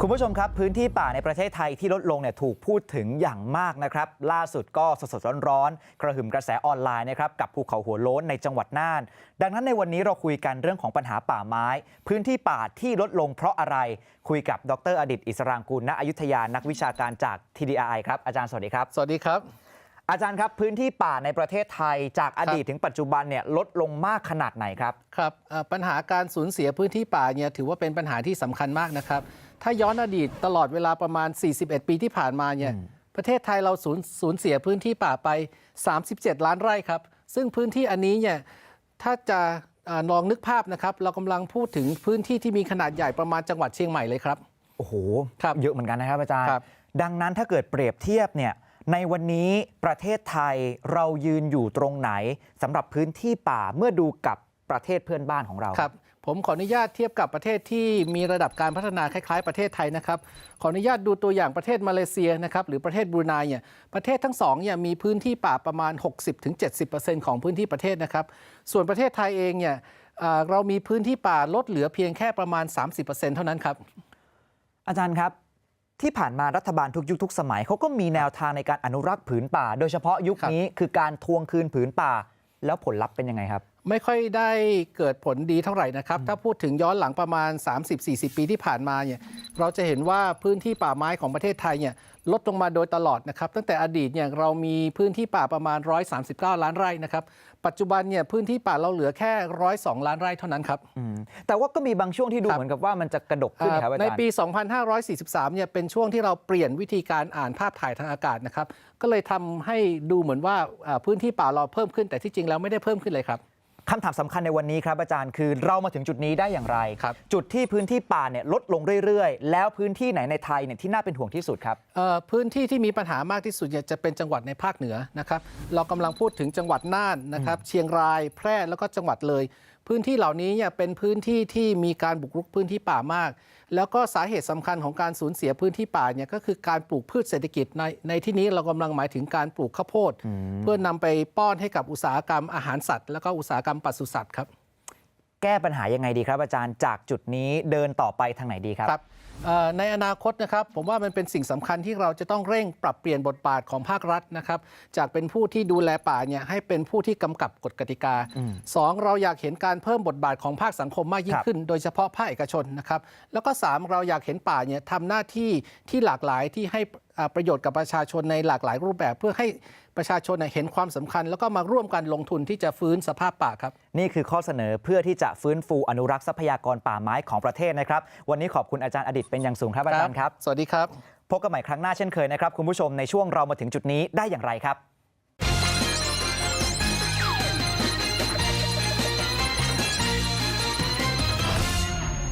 คุณผู้ชมครับ พื้นที่ป่าในประเทศไทยที่ลดลงเนี่ยถูกพูดถึงอย่างมากนะครับ ล่าสุดก็สดๆร้อนๆ กระหึ่มกระแสออนไลน์นะครับกับภูเขาหัวโล้นในจังหวัดน่าน ดังนั้นในวันนี้เราคุยกันเรื่องของปัญหาป่าไม้ พื้นที่ป่าที่ลดลงเพราะอะไรคุยกับดรอดิตอิสรางกูลณอยุธยานักวิชาการจาก TDI ครับอาจารย์สวัสดีครับสวัสดีครับ อาจารย์ครับพื้นที่ป่าในประเทศไทยจากอดีตถึงปัจจุบันเนี่ยลดลงมากขนาดไหนครับครับเอ่อปัญหาการสูญเสียพื้นที่ป่าเนี่ยถือว่าเป็นปัญหาที่สำคัญมากนะครับ ถ้าย้อนอดีตตลอดเวลาประมาณ 41 ปีที่ผ่านมาเนี่ยประเทศไทยเราสูญสูญเสียพื้นที่ป่าไป 37 ล้านไร่ครับ ซึ่งพื้นที่อันนี้เนี่ยถ้าจะเอ่อลองนึกภาพนะครับ เรากำลังพูดถึงพื้นที่ที่มีขนาดใหญ่ประมาณจังหวัดเชียงใหม่เลยครับ โอ้โหครับเยอะเหมือนกันนะครับอาจารย์ครับดังนั้นถ้าเกิดเปรียบเทียบเนี่ยในวันนี้ประเทศไทยเรายืนอยู่ตรงไหนสำหรับพื้นที่ป่าเมื่อดูกับ ประเทศเพื่อนบ้านของเราครับผมขออนุญาตเทียบกับประเทศที่มีระดับการพัฒนาคล้ายๆประเทศไทยนะครับ ขออนุญาตดูตัวอย่างประเทศมาเลเซียนะครับหรือประเทศบรูไนเนี่ยประเทศทั้งสองเนี่ยมีพื้นที่ป่าประมาณ 60-70%ของพื้นที่ประเทศนะครับ ส่วนประเทศไทยเองเนี่ยเอ่อเรามีพื้นที่ป่าลดเหลือเพียงแค่ประมาณ 30%เท่านั้นครับอาจารย์ครับที่ผ่านมารัฐบาลทุกยุคทุกสมัยเขาก็มีแนวทางในการอนุรักษ์ผืนป่า โดยเฉพาะยุคครับนี้คือการทวงคืนผืนป่า แล้วผลลัพธ์เป็นยังไงครับ ไม่ค่อยได้เกิดผลดีเท่าไหร่นะครับ ถ้าพูดถึงย้อนหลังประมาณ 30-40 ปีที่ผ่านมาเนี่ยเราจะเห็นว่าพื้นที่ป่าไม้ของประเทศไทยเนี่ยลดลงมาโดยตลอดนะครับ ตั้งแต่อดีตเนี่ยเรามีพื้นที่ป่าประมาณ 139 ล้านไร่นะครับ ปัจจุบันเนี่ยพื้นที่ป่าเราเหลือแค่ 102 ล้านไร่เท่านั้นครับอืมแต่ว่าก็มีบางช่วงที่ดูครับเหมือนกับว่ามันจะกระดกขึ้นครับอาในจารย์ปี 2543 เนี่ยเป็นช่วงที่เราเปลี่ยนวิธีการอ่านภาพถ่ายทางอากาศนะครับ ก็เลยทำให้ดูเหมือนว่าอ่าพื้นที่ป่าเราเพิ่มขึ้นแต่ที่จริงแล้วไม่ได้เพิ่มขึ้นเลยครับ คำถามสำคัญในวันนี้ครับอาจารย์คือเรามาถึงจุดนี้ได้อย่างไรครับจุดที่พื้นที่ป่าเนี่ยลดลงเรื่อยๆ แล้วพื้นที่ไหนในไทยเนี่ยที่น่าเป็นห่วงที่สุดครับเอ่อพื้นที่ที่มีปัญหามากที่สุดเนี่ยจะเป็นจังหวัดในภาคเหนือนะครับ เรากำลังพูดถึงจังหวัดน่านนะครับ เชียงรายแพร่แล้วก็จังหวัดเลย พื้นที่เหล่านี้เนี่ยเป็นพื้นที่ที่มีการบุกรุกพื้นที่ป่ามาก แล้วก็สาเหตุสำคัญของการสูญเสียพื้นที่ป่าเนี่ยก็คือการปลูกพืชเศรษฐกิจในในที่นี้เรากำลังหมายถึงการปลูกข้าวโพด เพื่อนำไปป้อนให้กับอุตสาหกรรมอาหารสัตว์ แล้วก็อุตสาหกรรมปศุสัตว์ครับ แก้ปัญหายังไงดีครับอาจารย์จากจุดนี้เดินต่อไปทางไหนดีครับครับเอ่อในอนาคตนะครับผมว่ามันเป็นสิ่งสำคัญที่เราจะต้องเร่งปรับเปลี่ยนบทบาทของภาครัฐนะครับจากเป็นผู้ที่ดูแลป่าเนี่ยให้เป็นผู้ที่กำกับกฎกติกาสองเราอยากเห็นการเพิ่มบทบาทของภาคสังคมมากยิ่คงรับขึ้น โดยเฉพาะภาคเอกชนนะครับแล้วก็สามเราอยากเห็นป่าเนี่ยทำหน้าที่ที่หลากหลายที่ให้อ่า ประโยชน์กับประชาชนในหลากหลายรูปแบบ เพื่อให้ประชาชนเนี่ยเห็นความสำคัญ แล้วก็มาร่วมกันลงทุนที่จะฟื้นสภาพป่าครับ นี่คือข้อเสนอเพื่อที่จะฟื้นฟูอนุรักษ์ทรัพยากรป่าไม้ของประเทศนะครับ วันนี้ขอบคุณอาจารย์อดิตเป็นอย่างสูงครับอาจารย์ครับ สวัสดีครับ พบกันใหม่ครั้งหน้าเช่นเคยนะครับคุณผู้ชมในช่วงเรามาถึงจุดนี้ได้อย่างไรครับ